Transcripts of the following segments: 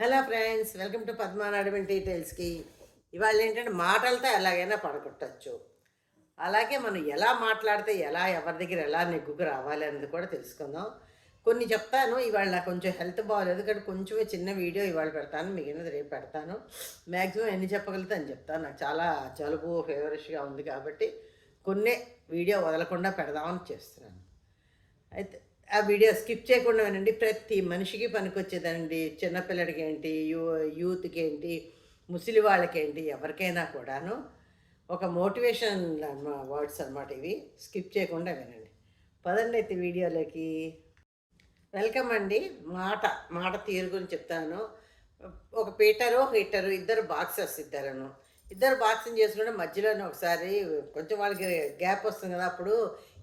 Hello friends welcome to పద్మానాడమెంట్ డీటెయిల్స్కి ఇవాళ ఏంటంటే మాటలతో ఎలాగైనా పడగొట్టచ్చు. అలాగే మనం ఎలా మాట్లాడితే ఎలా ఎవరి దగ్గర ఎలా నెగ్గుకు రావాలి అనేది కూడా తెలుసుకుందాం. కొన్ని చెప్తాను ఇవాళ నాకు కొంచెం హెల్త్ బాగాలేదు. కానీ కొంచెం చిన్న వీడియో ఇవాళ పెడతాను మిగిలినది రేపు పెడతాను. మ్యాక్సిమం ఎన్ని చెప్పగలుగుతా అని చెప్తాను. నాకు చాలా జలుబు ఫేవరిష్గా ఉంది కాబట్టి కొన్ని వీడియో వదలకుండా పెడదామని చేస్తున్నాను. అయితే ఆ వీడియో స్కిప్ చేయకుండా వినండి. ప్రతి మనిషికి పనికొచ్చేదండి. చిన్నపిల్లడికి ఏంటి యూ యూత్కి ఏంటి ముసలి వాళ్ళకేంటి ఎవరికైనా కూడాను ఒక మోటివేషన్ వర్డ్స్ అనమాట ఇవి. స్కిప్ చేయకుండా వినండి. పదండి అయితే వీడియోలోకి. వెల్కమ్ అండి. మాట మాట తీరు గురించి చెప్తాను. ఒక పీటరు ఒక హిట్టరు ఇద్దరు బాక్సర్స్ ఇద్దరును. ఇద్దరు బాక్సింగ్ చేసుకుంటే మధ్యలోనే ఒకసారి కొంచెం వాళ్ళకి గ్యాప్ వస్తుంది కదా అప్పుడు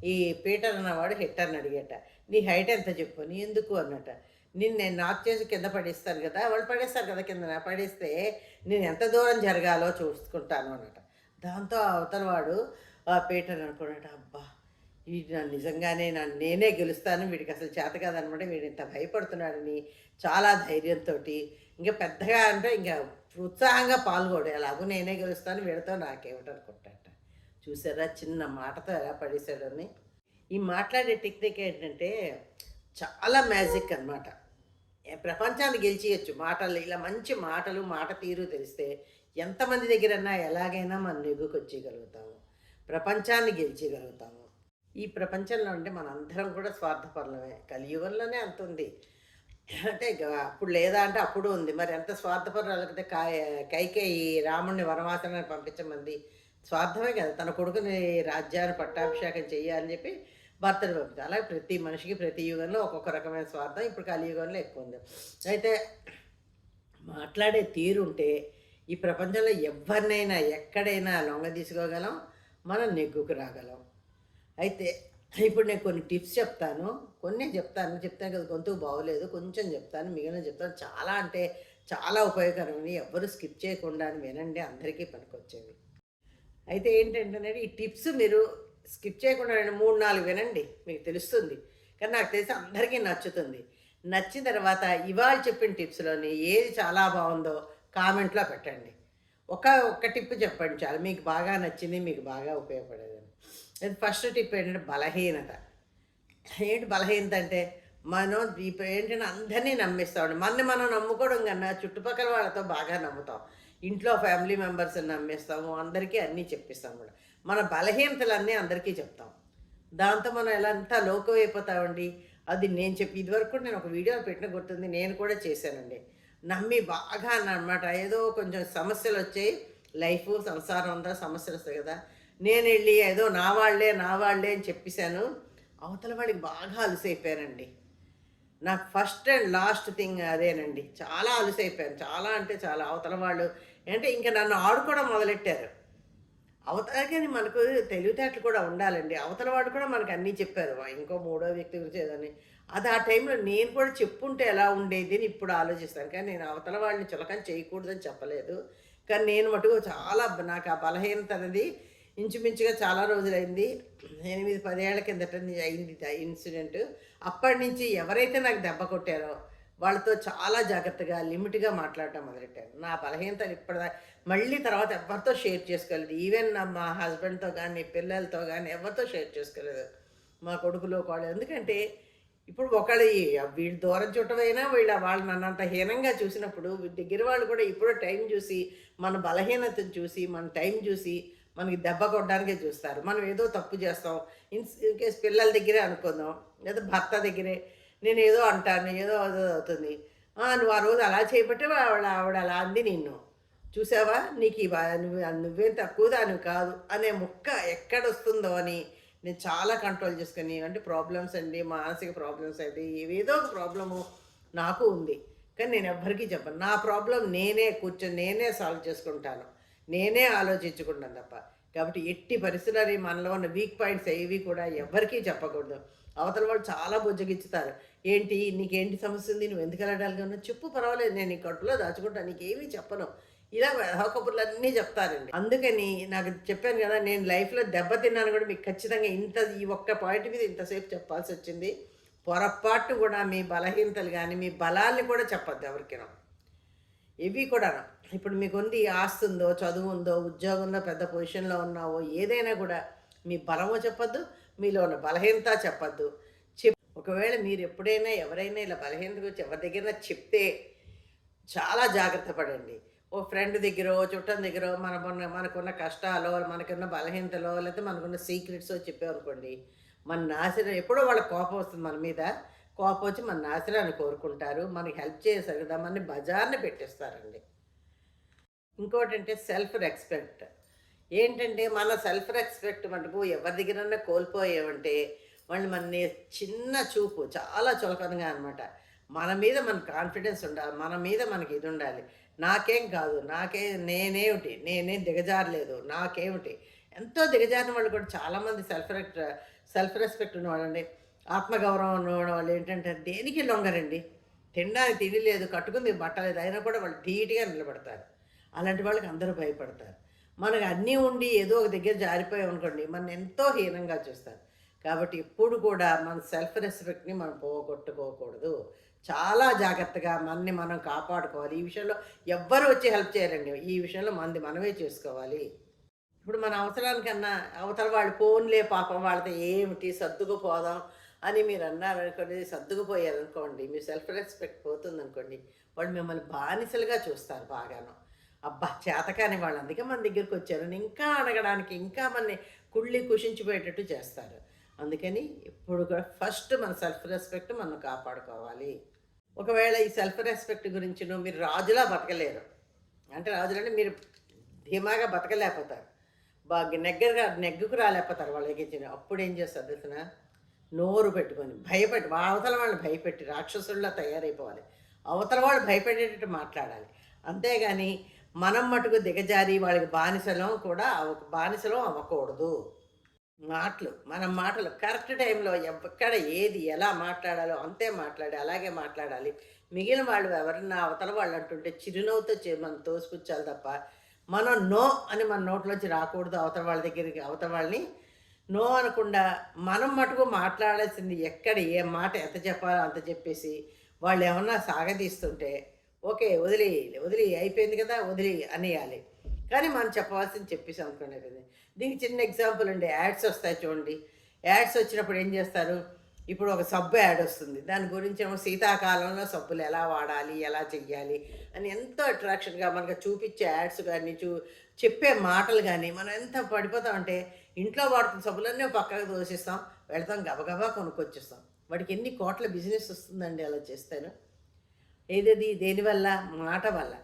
ఈ పీటర్ అన్నవాడు హిట్టర్ని అడిగేట. నీ హైట్ ఎంత చెప్పు నీ ఎందుకు అన్నట నేను నేను నాక్ చేసి కింద పడేస్తాను కదా వాళ్ళు పడేస్తారు కదా కింద పడేస్తే నేను ఎంత దూరం జరగాలో చూసుకుంటాను అన్నట దాంతో అవతల వాడు ఆ పీటర్ అనుకున్నట అబ్బా ఈ నా నిజంగానే నన్ను నేనే గెలుస్తాను వీడికి అసలు చేత కాదనమాట వీడు ఇంత భయపడుతున్నాడని చాలా ధైర్యంతో ఇంకా పెద్దగా అంటే ఇంకా ఉత్సాహంగా పాల్గొడు ఎలాగో నేనే గెలుస్తాను వీడితో నాకేమిటనుకుంటాట చూసారా చిన్న మాటతో ఎలా పడేశాడని ఈ మాట్లాడే టెక్నిక్ ఏంటంటే చాలా మ్యాజిక్ అనమాట ప్రపంచాన్ని గెలిచేయచ్చు. మాటలు ఇలా మంచి మాటలు మాట తీరు తెలిస్తే ఎంతమంది దగ్గరన్నా ఎలాగైనా మనం ఎగుకొచ్చేయగలుగుతాము ప్రపంచాన్ని గెలిచేయగలుగుతాము. ఈ ప్రపంచంలో అంటే మనందరం కూడా స్వార్థపరులమే. కలియుగంలోనే అంత ఉంది. అంటే అప్పుడు లేదా అంటే అప్పుడు ఉంది. మరి ఎంత స్వార్థపరులకైతే కాయ కైకేయి రాముడిని వనవాసనాన్ని పంపించమంది. స్వార్థమే కదా. తన కొడుకుని రాజ్యాన్ని పట్టాభిషేకం చేయాలని చెప్పి భర్తను పంపించాలి. అలాగే ప్రతి మనిషికి ప్రతి యుగంలో ఒక్కొక్క రకమైన స్వార్థం ఇప్పుడు కలియుగంలో ఎక్కువ ఉంది. అయితే మాట్లాడే తీరుంటే ఈ ప్రపంచంలో ఎవరినైనా ఎక్కడైనా లొంగ తీసుకోగలం మనం నెగ్గుకు రాగలం. అయితే ఇప్పుడు నేను కొన్ని టిప్స్ చెప్తాను. కొన్ని చెప్తాను. చెప్తాను కదా గొంతు బాగోలేదు. కొంచెం చెప్తాను. మిగిలిన చెప్తాను. చాలా అంటే చాలా ఉపయోగకరమని ఎవరు స్కిప్ చేయకుండా అని వినండి. అందరికీ పనికొచ్చేవి. అయితే ఏంటంటే ఈ టిప్స్ మీరు స్కిప్ చేయకుండా రెండు మూడు నాలుగు వినండి. మీకు తెలుస్తుంది. కానీ నాకు తెలిసి అందరికీ నచ్చుతుంది. నచ్చిన తర్వాత ఇవాళ చెప్పిన టిప్స్లోని ఏది చాలా బాగుందో కామెంట్లో పెట్టండి. ఒక ఒక్క టిప్ చెప్పండి చాలు. మీకు బాగా నచ్చింది మీకు బాగా ఉపయోగపడేదని. అది ఫస్ట్ టిప్ ఏంటంటే బలహీనత. ఏంటి బలహీనత అంటే మనం ఇప్పుడు ఏంటంటే అందరినీ నమ్మేస్తామండి మనని మనం నమ్ముకోవడం కన్నా చుట్టుపక్కల వాళ్ళతో బాగా నమ్ముతాం. ఇంట్లో ఫ్యామిలీ మెంబర్స్ని నమ్మేస్తాము అందరికీ అన్నీ చెప్పిస్తాం కూడా. మన బలహీనతలన్నీ అందరికీ చెప్తాం. దాంతో మనం ఎలా అంతా లోకం అయిపోతామండి? అది నేను చెప్పి ఇదివరకు కూడా నేను ఒక వీడియో పెట్టిన గుర్తుంది నేను కూడా చేశానండి. నమ్మి బాగా అన్నమాట ఏదో కొంచెం సమస్యలు వచ్చాయి లైఫ్ సంసారం అంతా సమస్యలు వస్తాయి కదా. నేను వెళ్ళి ఏదో నా వాళ్ళే నా వాళ్ళే అని చెప్పేశాను. అవతల వాడికి బాగా అలసైపోయానండి. నాకు ఫస్ట్ అండ్ లాస్ట్ థింగ్ అదేనండి. చాలా అలసైపోయాను. చాలా అంటే చాలా. అవతల వాళ్ళు అంటే ఇంకా నన్ను ఆడుకోవడం మొదలెట్టారు. అవతల కానీ మనకు తెలివితేటలు కూడా ఉండాలండి. అవతల వాడు కూడా మనకు అన్నీ చెప్పారు. వా, ఇంకో మూడో వ్యక్తి గురించి ఏదని. అది ఆ టైంలో నేను కూడా చెప్పుంటే ఎలా ఉండేది అని ఇప్పుడు ఆలోచిస్తాను. కానీ నేను అవతల వాళ్ళని చులకం చేయకూడదని చెప్పలేదు. కానీ నేను మటుకు చాలా నాకు ఆ బలహీనత అనేది ఇంచుమించుగా చాలా రోజులైంది. ఎనిమిది పదేళ్ళ కిందట అయింది ఇన్సిడెంట్. అప్పటి నుంచి ఎవరైతే నాకు దెబ్బ కొట్టారో వాళ్ళతో చాలా జాగ్రత్తగా లిమిట్గా మాట్లాడటం మొదలెట్టాను నా బలహీనతలు ఇప్పటిదా మళ్ళీ తర్వాత ఎవరితో షేర్ చేసుకోలేదు. ఈవెన్ నా మా హస్బెండ్తో కానీ పిల్లలతో కానీ ఎవరితో షేర్ చేసుకోలేదు. మా కొడుకులో వాళ్ళు ఎందుకంటే ఇప్పుడు ఒకళ్ళు వీళ్ళు దూరం చుట్టమైనా వీళ్ళ వాళ్ళు నన్నంత హీనంగా చూసినప్పుడు వీళ్ళ దగ్గర వాళ్ళు కూడా ఇప్పుడు టైం చూసి మన బలహీనతను చూసి మన టైం చూసి మనకి దెబ్బ కొట్టడానికే చూస్తారు. మనం ఏదో తప్పు చేస్తాం. ఇన్ కేస్ పిల్లల దగ్గరే అనుకుందాం. లేదా భర్త దగ్గరే. నేను ఏదో అంటాను ఏదో అదో అవుతుంది. నువ్వు ఆ రోజు అలా చేయబట్టే ఆవిడ ఆవిడ అలా అంది నిన్ను. చూసావా? నీకు ఈ నువ్వు నువ్వేం తక్కువ దాని కాదు అనే ముక్క ఎక్కడ వస్తుందో అని నేను చాలా కంట్రోల్ చేసుకుని అంటే ప్రాబ్లమ్స్ అండి మానసిక ప్రాబ్లమ్స్ అండి ఏదో ఒక ప్రాబ్లము నాకు ఉంది. కానీ నేను ఎవ్వరికీ చెప్పను. నా ప్రాబ్లం నేనే కూర్చొని నేనే సాల్వ్ చేసుకుంటాను. నేనే ఆలోచించుకుంటాను తప్ప. కాబట్టి ఎట్టి పరిస్థితులని మనలో ఉన్న వీక్ పాయింట్స్ ఏవి కూడా ఎవరికీ చెప్పకూడదు. అవతల వాళ్ళు చాలా బుజ్జగిచ్చుతారు ఏంటి? నీకేంటి సమస్య ఉంది నువ్వు ఎందుకు వెళ్ళడానికి ఉన్నా చెప్పు పర్వాలేదు నేను నీ కడుపులో దాచుకుంటా నీకేమీ చెప్పను. ఇలా కబుర్లు అన్నీ చెప్తారండి. అందుకని నాకు చెప్పాను కదా నేను లైఫ్లో దెబ్బతిన్నాను కూడా మీకు ఖచ్చితంగా ఇంత ఈ ఒక్క పాయింట్ మీద ఇంతసేపు చెప్పాల్సి వచ్చింది. పొరపాటు కూడా మీ బలహీనతలు కానీ మీ బలాల్ని కూడా చెప్పొద్దు ఎవరికైనా. ఇవి కూడా ఇప్పుడు మీకు ఉంది ఆస్తి ఉందో చదువు ఉందో ఉద్యోగంలో పెద్ద పొజిషన్లో ఉన్నావో ఏదైనా కూడా మీ బలమో చెప్పద్దు. మీలో ఉన్న బలహీనత చెప్పద్దు. చెప్ ఒకవేళ మీరు ఎప్పుడైనా ఎవరైనా ఇలా బలహీనత గురించి ఎవరి దగ్గర చెప్తే చాలా జాగ్రత్త పడండి. ఓ ఫ్రెండ్ దగ్గర చుట్టం దగ్గర మన మనకున్న కష్టాలు మనకున్న బలహీనతలో లేకపోతే మనకున్న సీక్రెట్స్ చెప్పామనుకోండి మన నాశనం ఎప్పుడో వాళ్ళ కోపం వస్తుంది మన మీద. కోపం వచ్చి మన నాశనాన్ని కోరుకుంటారు. మనకి హెల్ప్ చేశారు బజార్ని పెట్టేస్తారండి. ఇంకోటి అంటే సెల్ఫ్ రెస్పెక్ట్. ఏంటంటే మన సెల్ఫ్ రెస్పెక్ట్ మటుకు ఎవరి దగ్గరన్నా కోల్పోయామంటే వాళ్ళు మన చిన్న చూపు చాలా చులకనగా అనమాట మన మీద మన కాన్ఫిడెన్స్ ఉండాలి మన మీద మనకి ఇది ఉండాలి. నాకేం కాదు నాకే నేనేమిటి నేనేం దిగజారలేదు నాకేమిటి. ఎంతో దిగజారిన వాళ్ళు కూడా చాలామంది సెల్ఫ్ సెల్ఫ్ రెస్పెక్ట్ ఉన్నవాళ్ళండి. ఆత్మగౌరవం ఉన్నవాడు వాళ్ళు ఏంటంటే దేనికి లొంగరండి? తినడానికి తిండి లేదు కట్టుకుంది బట్టలేదు అయినా కూడా వాళ్ళు ధీటుగా నిలబడతారు. అలాంటి వాళ్ళకి అందరూ భయపడతారు. మనకు అన్నీ ఉండి ఏదో ఒక దగ్గర జారిపోయాం అనుకోండి మన ఎంతో హీనంగా చూస్తారు కాబట్టి ఎప్పుడు కూడా మన సెల్ఫ్ రెస్పెక్ట్ని మనం పోగొట్టుకోకూడదు. చాలా జాగ్రత్తగా మనని మనం కాపాడుకోవాలి. ఈ విషయంలో ఎవ్వరు వచ్చి హెల్ప్ చేయరండి. ఈ విషయంలో మనది మనమే చేసుకోవాలి. ఇప్పుడు మన అవసరానికన్నా అవతల వాళ్ళు ఫోన్లే పాపం వాళ్ళతో ఏమిటి సర్దుకుపోదాం అని మీరు అన్నారనుకోండి అనుకోండి మీ సెల్ఫ్ రెస్పెక్ట్ పోతుంది అనుకోండి వాళ్ళు మిమ్మల్ని బానిసలుగా చూస్తారు బాగాను. అబ్బా చేతకాని వాళ్ళు. అందుకే మన దగ్గరికి వచ్చారని ఇంకా అడగడానికి ఇంకా మనని కుళ్ళి కుషించిపోయేటట్టు చేస్తారు. అందుకని ఇప్పుడు కూడా ఫస్ట్ మన సెల్ఫ్ రెస్పెక్ట్ మనం కాపాడుకోవాలి. ఒకవేళ ఈ సెల్ఫ్ రెస్పెక్ట్ గురించి మీరు రాజులా బతకలేరు. అంటే రాజులంటే మీరు ధీమాగా బతకలేకపోతారు. బాగా నెగ్గరగా నెగ్గుకు రాలేకపోతారు వాళ్ళకి ఇచ్చిన అప్పుడు ఏం చేస్తారు తెలిసిన నోరు పెట్టుకొని భయపెట్టి అవతల వాళ్ళని భయపెట్టి రాక్షసుల్లా తయారైపోవాలి. అవతల వాళ్ళు భయపెట్టేటట్టు మాట్లాడాలి. అంతేగాని మనం మటుకు దిగజారి వాళ్ళకి బానిసలం కూడా అవ- బానిసలం అవ్వకూడదు. మాటలు మన మాటలు కరెక్ట్ టైంలో ఎక్కడ ఏది ఎలా మాట్లాడాలో అంతే మాట్లాడి అలాగే మాట్లాడాలి. మిగిలిన వాళ్ళు ఎవరన్నా అవతల వాళ్ళు అంటుంటే చిరునవ్వుతో చే- మనం తోసిపుచ్చాలి తప్ప మనం నో అని మన నోట్లోంచి రాకూడదు అవతల వాళ్ళ దగ్గరికి అవతల వాళ్ళని. నో అనకుండా మనం మటుకు మాట్లాడాల్సింది ఎక్కడ ఏ మాట ఎంత చెప్పాలో అంత చెప్పేసి వాళ్ళు ఏమన్నా సాగదీస్తుంటే ఓకే వదిలి వదిలి అయిపోయింది కదా వదిలి అనేయాలి. కానీ మనం చెప్పవలసింది చెప్పేసి అనుకునేది దీనికి చిన్న ఎగ్జాంపుల్ అండి యాడ్స్ వస్తాయి చూడండి. యాడ్స్ వచ్చినప్పుడు ఏం చేస్తారు? ఇప్పుడు ఒక సబ్బు యాడ్ వస్తుంది. దాని గురించి ఏమో శీతాకాలంలో సబ్బులు ఎలా వాడాలి ఎలా చెయ్యాలి అని ఎంతో అట్రాక్షన్గా మనకు చూపించే యాడ్స్ కానీ చూ చెప్పే మాటలు కానీ మనం ఎంత పడిపోతామంటే ఇంట్లో వాడుతున్న సబ్బులన్నీ పక్కకు దోషిస్తాం వెళ్తాం గబగబా కొనుక్కొచ్చేస్తాం. వాడికి ఎన్ని కోట్ల బిజినెస్ వస్తుందండి అలా చేస్తాను. ఏదది? దేనివల్ల మాట వల్ల.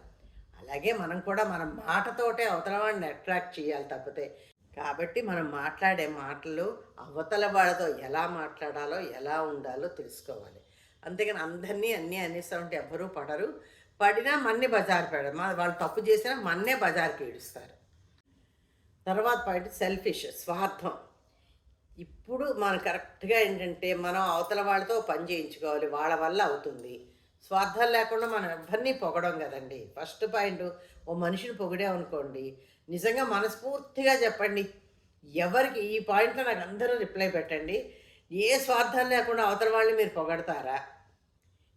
అలాగే మనం కూడా మన మాటతోటే అవతల వాడిని అట్రాక్ట్ చేయాలి తప్పితే. కాబట్టి మనం మాట్లాడే మాటలు అవతల వాళ్ళతో ఎలా మాట్లాడాలో ఎలా ఉండాలో తెలుసుకోవాలి. అంతేగాని అందరినీ అన్నీ అనేస్తూ ఉంటే ఎవ్వరూ పడరు. పడినా మన్నే బజారు పెడరు. వాళ్ళు తప్పు చేసినా మన్నే బజార్కి ఏడుస్తారు. తర్వాత పాయింట్ సెల్ఫిష్ స్వార్థం. ఇప్పుడు మనం కరెక్ట్గా ఏంటంటే మనం అవతల వాళ్ళతో పని చేయించుకోవాలి. వాళ్ళ వల్ల అవుతుంది. స్వార్థాలు లేకుండా మనం ఎవరిని పొగడం కదండి. ఫస్ట్ పాయింట్ ఓ మనిషిని పొగిడామనుకోండి నిజంగా మనస్ఫూర్తిగా చెప్పండి. ఎవరికి ఈ పాయింట్లో నాకు అందరూ రిప్లై పెట్టండి. ఏ స్వార్థాలు లేకుండా అవతల వాళ్ళని మీరు పొగడతారా?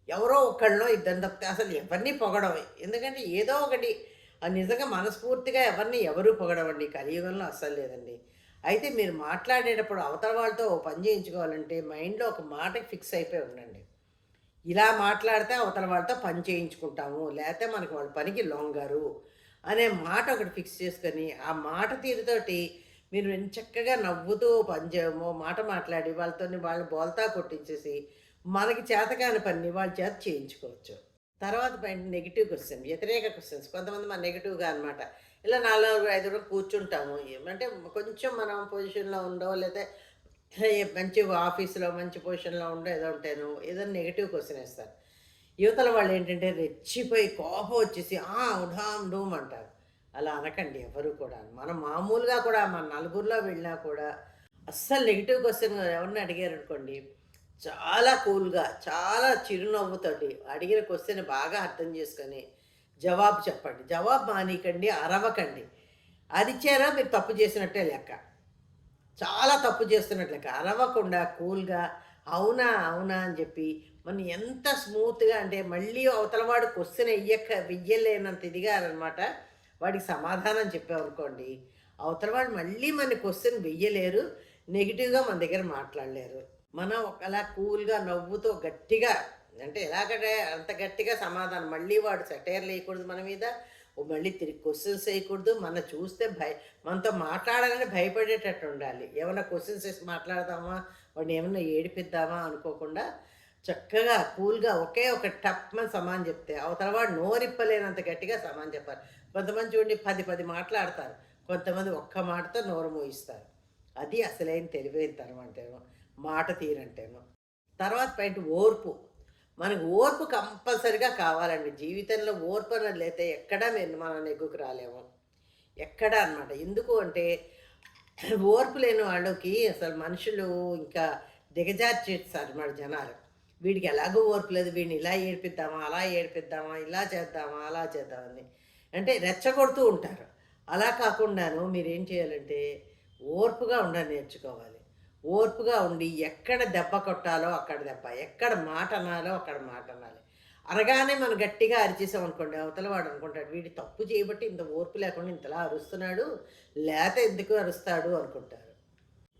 ఎవరో ఒకళ్ళలో ఇద్దరు తప్పితే అసలు ఎవరిని పొగడం ఎందుకంటే ఏదో ఒకటి ఆ నిజంగా మనస్ఫూర్తిగా ఎవరిని ఎవరు పొగడవండి. కలియుగంలో అస్సలు లేదండి. అయితే మీరు మాట్లాడేటప్పుడు అవతల వాళ్ళతో ఓ పని చేయించుకోవాలంటే మైండ్లో ఒక మాటకి ఫిక్స్ అయిపోయి ఉండండి. ఇలా మాట్లాడితే అవతల వాళ్ళతో పని చేయించుకుంటాము లేకపోతే మనకి వాళ్ళ పనికి లొంగరు అనే మాట ఒకటి ఫిక్స్ చేసుకొని ఆ మాట తీరుతోటి మీరు చక్కగా నవ్వుతూ పని చేయమో మాట మాట్లాడి వాళ్ళతో వాళ్ళు బోల్తా కొట్టించేసి మనకి చేతకాని పని వాళ్ళ చేత చేయించుకోవచ్చు. తర్వాత పాయింట్ నెగిటివ్ క్వశ్చన్ వ్యతిరేక క్వశ్చన్స్ కొంతమంది మన నెగిటివ్గా అనమాట ఇలా నాలుగు ఐదు కూర్చుంటాము. ఏమంటే కొంచెం మనం పొజిషన్లో ఉండవు లేదా మంచి ఆఫీస్లో మంచి పొజిషన్లో ఉండో ఏదో ఉంటాను ఏదో నెగిటివ్ క్వశ్చన్ వేస్తారు. యువతల వాళ్ళు ఏంటంటే రెచ్చిపోయి కోపం వచ్చేసి ఆ డూమ్ అంటారు. అలా అనకండి ఎవరు కూడా. మనం మామూలుగా కూడా మన నలుగురిలో వెళ్ళినా కూడా అస్సలు నెగిటివ్ క్వశ్చన్ ఎవరిని అడిగారు అనుకోండి చాలా కూల్గా చాలా చిరునవ్వుతోటి అడిగిన క్వశ్చన్ బాగా అర్థం చేసుకొని జవాబు చెప్పండి. జవాబు మానికండి అరవకండి. అరిచారా మీరు తప్పు చేసినట్టే లెక్క. చాలా తప్పు చేస్తున్నట్లు అరవకుండా కూల్గా అవునా అవునా అని చెప్పి మనం ఎంత స్మూత్గా అంటే మళ్ళీ అవతలవాడు క్వశ్చన్ వెయ్యక వెయ్యలేనంత ఇదిగా అనమాట వాడికి సమాధానం చెప్పామనుకోండి అవతలవాడు మళ్ళీ మన క్వశ్చన్ వెయ్యలేరు నెగిటివ్గా మన దగ్గర మాట్లాడలేరు. మనం ఒకలా కూల్గా నవ్వుతో గట్టిగా అంటే ఎలాగంటే అంత గట్టిగా సమాధానం మళ్ళీ వాడు సెటైర్ లేయకూడదు మన మీద మళ్ళీ తిరిగి క్వశ్చన్స్ వేయకూడదు. మన చూస్తే భయ మనతో మాట్లాడాలని భయపడేటట్టు ఉండాలి. ఏమైనా క్వశ్చన్స్ వేసి మాట్లాడదామా? వాడిని ఏమైనా ఏడిపిద్దామా అనుకోకుండా చక్కగా కూల్గా ఒకే ఒక టప్మని సమాన్ చెప్తే అవతల వాడు నోరిప్పలేనంత గట్టిగా సమాన్ చెప్పారు కొంతమంది చూడండి పది పది మాట్లాడతారు. కొంతమంది ఒక్క మాటతో నోరు మోయిస్తారు. అది అసలైన తెలివైన తరం మాట తీరంటేమో. తర్వాత పైన ఓర్పు. మనకు ఓర్పు కంపల్సరిగా కావాలండి. జీవితంలో ఓర్పు అనేది లేతే ఎక్కడా మేము మనం నెగ్గుకు రాలేము. ఎక్కడా అన్నమాట. ఎందుకు అంటే ఓర్పు లేని వాళ్ళకి అసలు మనుషులు ఇంకా దిగజార్చేస్తారు మన జనాలు. వీడికి ఎలాగో ఓర్పు లేదు. వీడిని ఇలా ఏడిపిద్దామా అలా ఏడిపిద్దామా ఇలా చేద్దామా అలా చేద్దామని అంటే రెచ్చగొడుతూ ఉంటారు. అలా కాకుండాను మీరేం చేయాలంటే ఓర్పుగా ఉండని నేర్చుకోవాలి. ఓర్పుగా ఉండి ఎక్కడ దెబ్బ కొట్టాలో అక్కడ దెబ్బ ఎక్కడ మాట అనాలో అక్కడ మాట అనాలి. అనగానే మనం గట్టిగా అరిచేసాం అనుకోండి అవతల వాడు అనుకుంటాడు వీడి తప్పు చేయబట్టి ఇంత ఓర్పు లేకుండా ఇంతలా అరుస్తున్నాడు లేత ఎందుకు అరుస్తాడు అనుకుంటారు.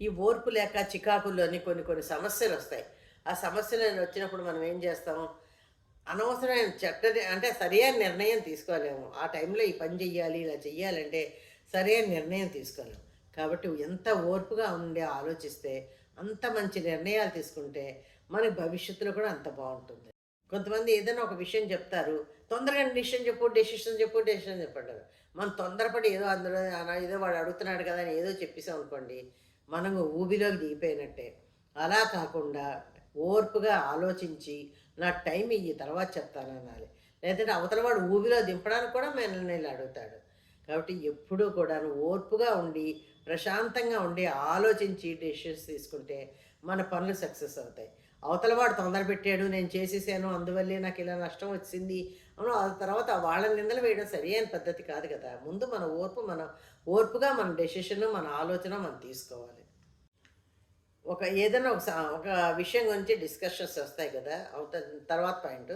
ఈ ఓర్పు లేక చికాకుల్లోని కొన్ని కొన్ని సమస్యలు వస్తాయి. ఆ సమస్యలు వచ్చినప్పుడు మనం ఏం చేస్తాం? అనవసరమైన చెట్ట అంటే సరైన నిర్ణయం తీసుకోలేము. ఆ టైంలో ఈ పని చెయ్యాలి ఇలా చెయ్యాలంటే సరైన నిర్ణయం తీసుకోలేము. కాబట్టి ఎంత ఓర్పుగా ఉండే ఆలోచిస్తే అంత మంచి నిర్ణయాలు తీసుకుంటే మన భవిష్యత్తులో కూడా అంత బాగుంటుంది. కొంతమంది ఏదైనా ఒక విషయం చెప్తారు తొందరగా డిసిషన్ చెప్పు డెసిషన్ చెప్పు డెసిషన్ చెప్పంటారు మనం తొందరపడి ఏదో అందులో ఏదో వాడు అడుగుతున్నాడు కదా అని ఏదో చెప్పేసాం అనుకోండి మనం ఊబిలోకి దిగిపోయినట్టే. అలా కాకుండా ఓర్పుగా ఆలోచించి నా టైం ఇయ్యి తర్వాత చెప్తాను అనాలి లేదంటే అవతల వాడు ఊబిలో దింపడానికి కూడా మనల్ని అడుగుతాడు. కాబట్టి ఎప్పుడూ కూడా ఓర్పుగా ఉండి ప్రశాంతంగా ఉండి ఆలోచించి డెసిషన్స్ తీసుకుంటే మన పనులు సక్సెస్ అవుతాయి. అవతల వాడు తొందర పెట్టాడు నేను చేసేసాను అందువల్లే నాకు ఇలా నష్టం వచ్చింది అవును ఆ తర్వాత వాళ్ళని నిందలు వేయడం సరైన పద్ధతి కాదు కదా. ముందు మన ఓర్పు మన ఓర్పుగా మన డెసిషన్ మన ఆలోచన మనం తీసుకోవాలి. ఒక ఏదైనా ఒక ఒక విషయం గురించి డిస్కషన్స్ వస్తాయి కదా అవతల తర్వాత పాయింట్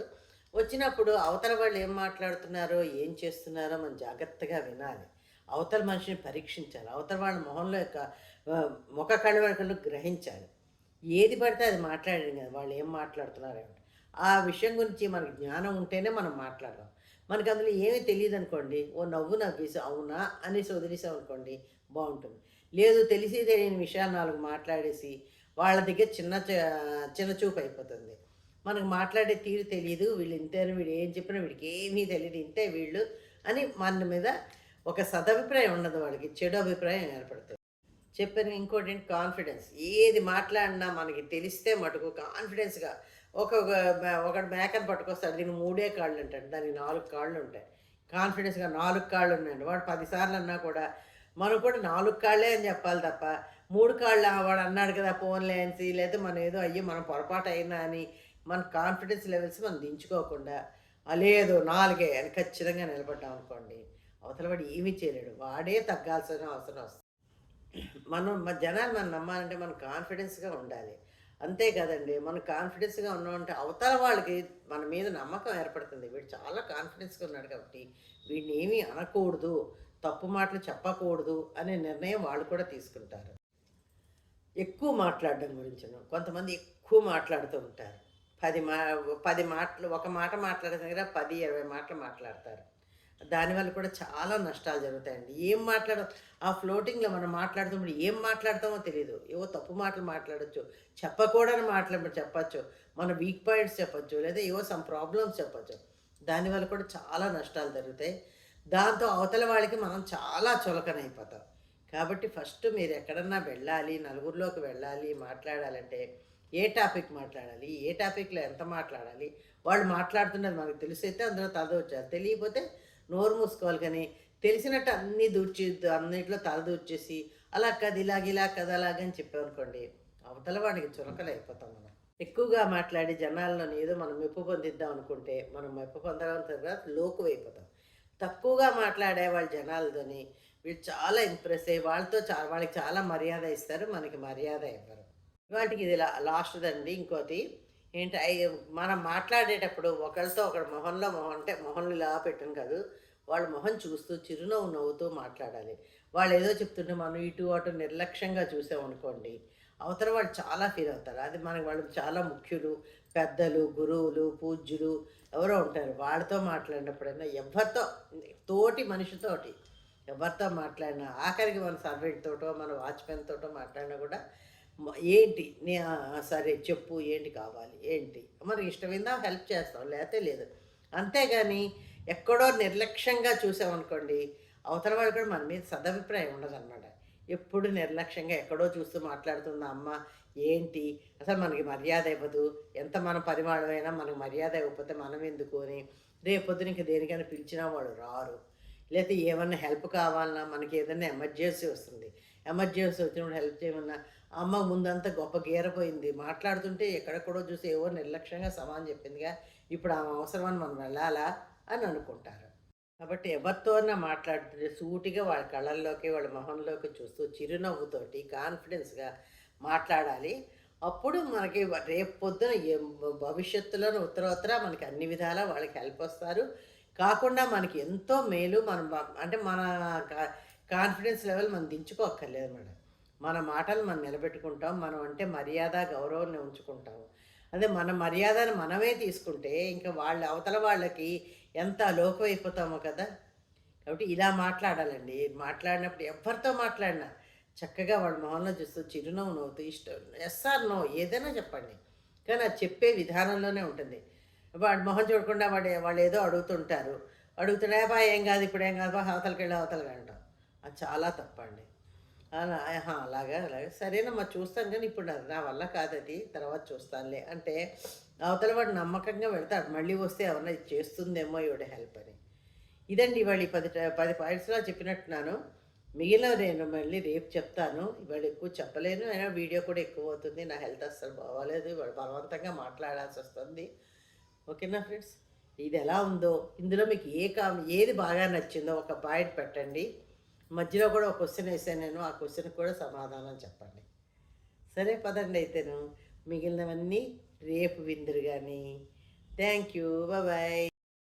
వచ్చినప్పుడు అవతల వాళ్ళు ఏం మాట్లాడుతున్నారో ఏం చేస్తున్నారో మనం జాగ్రత్తగా వినాలి. అవతల మనిషిని పరీక్షించాలి. అవతల వాళ్ళ మొహంలో యొక్క ముఖ కళవకలు గ్రహించాలి. ఏది పడితే అది మాట్లాడారు కదా వాళ్ళు ఏం మాట్లాడుతున్నారు ఆ విషయం గురించి మనకు జ్ఞానం ఉంటేనే మనం మాట్లాడదాం. మనకి అందులో ఏమీ తెలియదు అనుకోండి ఓ నవ్వు నవ్వేసి అవునా అనేసి వదిలేసాం అనుకోండి బాగుంటుంది. లేదు తెలిసి తెలియని విషయాలు నాలుగు మాట్లాడేసి వాళ్ళ దగ్గర చిన్న చిన్న చూపు అయిపోతుంది. మనకు మాట్లాడే తీరు తెలియదు వీళ్ళు ఇంతేనా వీడు ఏం చెప్పినా వీడికి ఏమీ తెలియదు ఇంతే వీళ్ళు అని మన మీద ఒక సదభిప్రాయం ఉండదు వాడికి చెడు అభిప్రాయం ఏర్పడుతుంది. చెప్పాను ఇంకోటి ఏంటి? కాన్ఫిడెన్స్. ఏది మాట్లాడినా మనకి తెలిస్తే మటుకు కాన్ఫిడెన్స్గా ఒక ఒకడు మేకను పట్టుకొస్తాడు దీనికి మూడే కాళ్ళు ఉంటాడు దానికి నాలుగు కాళ్ళు ఉంటాయి. కాన్ఫిడెన్స్గా నాలుగు కాళ్ళు ఉన్నాయండి వాడు పదిసార్లు అన్నా కూడా మనం కూడా నాలుగు కాళ్ళే అని చెప్పాలి తప్ప మూడు కాళ్ళు వాడు అన్నాడు కదా ఫోన్లే అనేసి లేదా మనం ఏదో అయ్యో మనం పొరపాటు అయినా అని మన కాన్ఫిడెన్స్ లెవెల్స్ మనం దించుకోకుండా "ఆ, లేదు నాలుగే అని ఖచ్చితంగా నిలబడ్డాం అనుకోండి అవతల వాడు ఏమీ చేయలేడు. వాడే తగ్గాల్సిన అవసరం వస్తుంది. మనం మన జనాలు మనం నమ్మాలంటే మనం కాన్ఫిడెన్స్గా ఉండాలి. అంతే కదండి మనం కాన్ఫిడెన్స్గా ఉన్నామంటే అవతల వాళ్ళకి మన మీద నమ్మకం ఏర్పడుతుంది. వీడు చాలా కాన్ఫిడెన్స్గా ఉన్నాడు కాబట్టి వీడిని ఏమీ అనకూడదు తప్పు మాటలు చెప్పకూడదు అనే నిర్ణయం వాళ్ళు కూడా తీసుకుంటారు. ఎక్కువ మాట్లాడడం గురించను. కొంతమంది ఎక్కువ మాట్లాడుతూ ఉంటారు. పది మా పది మాటలు ఒక మాట మాట్లాడిన దగ్గర పది ఇరవై మాటలు మాట్లాడతారు. దానివల్ల కూడా చాలా నష్టాలు జరుగుతాయండి. ఏం మాట్లాడ ఆ ఫ్లోటింగ్లో మనం మాట్లాడుతున్నప్పుడు ఏం మాట్లాడతామో తెలియదు ఏవో తప్పు మాటలు మాట్లాడచ్చు చెప్పకూడని మాటలు చెప్పచ్చు మన వీక్ పాయింట్స్ చెప్పచ్చు లేదా ఏవో సమ్ ప్రాబ్లమ్స్ చెప్పచ్చు. దానివల్ల కూడా చాలా నష్టాలు జరుగుతాయి. దాంతో అవతల వాళ్ళకి మనం చాలా చులకనైపోతాం కాబట్టి ఫస్ట్ మీరు ఎక్కడన్నా వెళ్ళాలి నలుగురిలోకి వెళ్ళాలి మాట్లాడాలంటే ఏ టాపిక్ మాట్లాడాలి ఏ టాపిక్లో ఎంత మాట్లాడాలి వాళ్ళు మాట్లాడుతున్నది మనకు తెలిసైతే అందులో తలదూర్చాలి తెలియకపోతే నోరు మూసుకోవాలి కానీ తెలిసినట్టు అన్నీ దూర్చి అన్నింటిలో తలదూర్చేసి అలా కది ఇలాగ ఇలా కథ అలాగని చెప్పామనుకోండి అవతల వాడికి చురకలు అయిపోతాం మనం. ఎక్కువగా మాట్లాడి జనాలను ఏదో మనం మెప్పు పొందిద్దాం అనుకుంటే మనం మెప్పు పొందడం తర్వాత లోకు అయిపోతాం. తక్కువగా మాట్లాడే వాళ్ళ జనాలతోని వీళ్ళు చాలా ఇంప్రెస్ అయ్యి వాళ్ళతో చాలా వాళ్ళకి చాలా మర్యాద ఇస్తారు మనకి మర్యాద ఇవ్వరు. ఇవాటికి ఇది లా ఇంకోటి. ఏంటి అయి- మనం మాట్లాడేటప్పుడు ఒకరితో ఒకరు మొహంలో మొహం అంటే మొహంలో ఇలా పెట్టాను కాదు. వాళ్ళ మొహం చూస్తూ చిరునవ్వు నవ్వుతూ మాట్లాడాలి. వాళ్ళు ఏదో చెప్తుంటే మనం ఇటు అటు నిర్లక్ష్యంగా చూసామనుకోండి అవతల వాళ్ళు చాలా ఫీల్ అవుతారు. అది మనకి వాళ్ళు చాలా ముఖ్యులు పెద్దలు గురువులు పూజ్యులు ఎవరో ఉంటారు. వాళ్ళతో మాట్లాడినప్పుడైనా ఎవరితో తోటి మనిషితోటి ఎవరితో మాట్లాడినా ఆఖరికి మన సర్వెంట్ తోటో మన వాచ్మెన్ తోటో మాట్లాడినా కూడా ఏంటి? నే సరే చెప్పు ఏంటి కావాలి ఏంటి? మనకి ఇష్టమైందా? హెల్ప్ చేస్తాం లేకపోతే లేదు. అంతేగాని ఎక్కడో నిర్లక్ష్యంగా చూసామనుకోండి అవతల వాళ్ళు కూడా మన మీద సదభిప్రాయం ఉండదన్నమాట. ఎప్పుడు నిర్లక్ష్యంగా ఎక్కడో చూస్తూ మాట్లాడుతున్న అమ్మ ఏంటి? అసలు మనకి మర్యాద ఇవ్వదు. ఎంత మన పరిమాణమైనా మనకు మర్యాద ఇవ్వకపోతే మనం ఎందుకు అని. రేపొద్దున ఇంక దేనికైనా పిలిచినా వాడు రారు. లేకపోతే ఏమన్నా హెల్ప్ కావాలన్నా మనకి ఏదైనా ఎమర్జెన్సీ వస్తుంది. ఎమర్జెన్సీ వచ్చినప్పుడు హెల్ప్ చేయమన్నా. అమ్మ ముందంతా గొప్ప గీరపోయింది. మాట్లాడుతుంటే ఎక్కడెక్కడో చూసి ఏవో నిర్లక్ష్యంగా సమానం చెప్పిందిగా. ఇప్పుడు ఆమె అవసరమని మనం వెళ్ళాలా అని అనుకుంటారు. కాబట్టి ఎవరితోనైనా మాట్లాడుతుంటే సూటిగా వాళ్ళ కళ్ళల్లోకి వాళ్ళ మొహంలోకి చూస్తూ చిరునవ్వుతోటి కాన్ఫిడెన్స్గా మాట్లాడాలి. అప్పుడు మనకి రేపు పొద్దున ఏం- భవిష్యత్తులో ఉత్తరోత్తర మనకి అన్ని విధాలా వాళ్ళకి హెల్ప్ వస్తారు. కాకుండా మనకి ఎంతో మేలు మనం అంటే మన కాన్ఫిడెన్స్ లెవెల్ మనం దించుకోక్కర్లేదు మేడం. మన మాటలు మనం నిలబెట్టుకుంటాం. మనం అంటే మర్యాద గౌరవాన్ని ఉంచుకుంటాము. అదే మన మర్యాదను మనమే తీసుకుంటే ఇంకా వాళ్ళ అవతల వాళ్ళకి ఎంత లోకం అయిపోతామో కదా. కాబట్టి ఇలా మాట్లాడాలండి. మాట్లాడినప్పుడు ఎవరితో మాట్లాడినా చక్కగా వాళ్ళ మొహంలో చూస్తూ చిరునవ్వు నవ్వుతూ ఇష్టం ఎస్ఆర్ నో ఏదైనా చెప్పండి. కానీ అది చెప్పే విధానంలోనే ఉంటుంది. వాడు మొహం చూడకుండా వాడు వాళ్ళు ఏదో అడుగుతుంటారు. అడుగుతుంటే బా ఏం కాదు ఇప్పుడు ఏం కాదు బా అవతలకి వెళ్ళి అవతలకి అంటాం. అది చాలా తప్పండి. అలాగా అలాగే. సరేనమ్మా చూస్తాను కానీ ఇప్పుడు అది నా వల్ల కాదు అది. తర్వాత చూస్తానులే. అంటే అవతల వాడు నమ్మకంగా వెళ్తాడు. మళ్ళీ వస్తే ఎవరన్నా ఇది చేస్తుందేమో ఈవిడ హెల్ప్ అని. ఇదండి ఇవాళ ఈ పది పది పాయింట్స్లో చెప్పినట్టున్నాను. మిగిలిన నేను మళ్ళీ రేపు చెప్తాను. ఇవాళ ఎక్కువ చెప్పలేను. అయినా వీడియో కూడా ఎక్కువ అవుతుంది. నా హెల్త్ అస్సలు బాగోలేదు. ఇవాళ బలవంతంగా మాట్లాడాల్సి వస్తుంది. ఓకేనా ఫ్రెండ్స్? ఇది ఎలా ఉందో ఇందులో మీకు ఏ కా ఏది బాగా నచ్చిందో ఒక పాయింట్ పెట్టండి. మధ్యలో కూడా ఒక క్వశ్చన్ వేసాను నేను ఆ క్వశ్చన్కి కూడా సమాధానం చెప్పండి. సరే పదండి అయితేను. మిగిలినవన్నీ రేపు విందురు కానీ థ్యాంక్ యూ బాయ్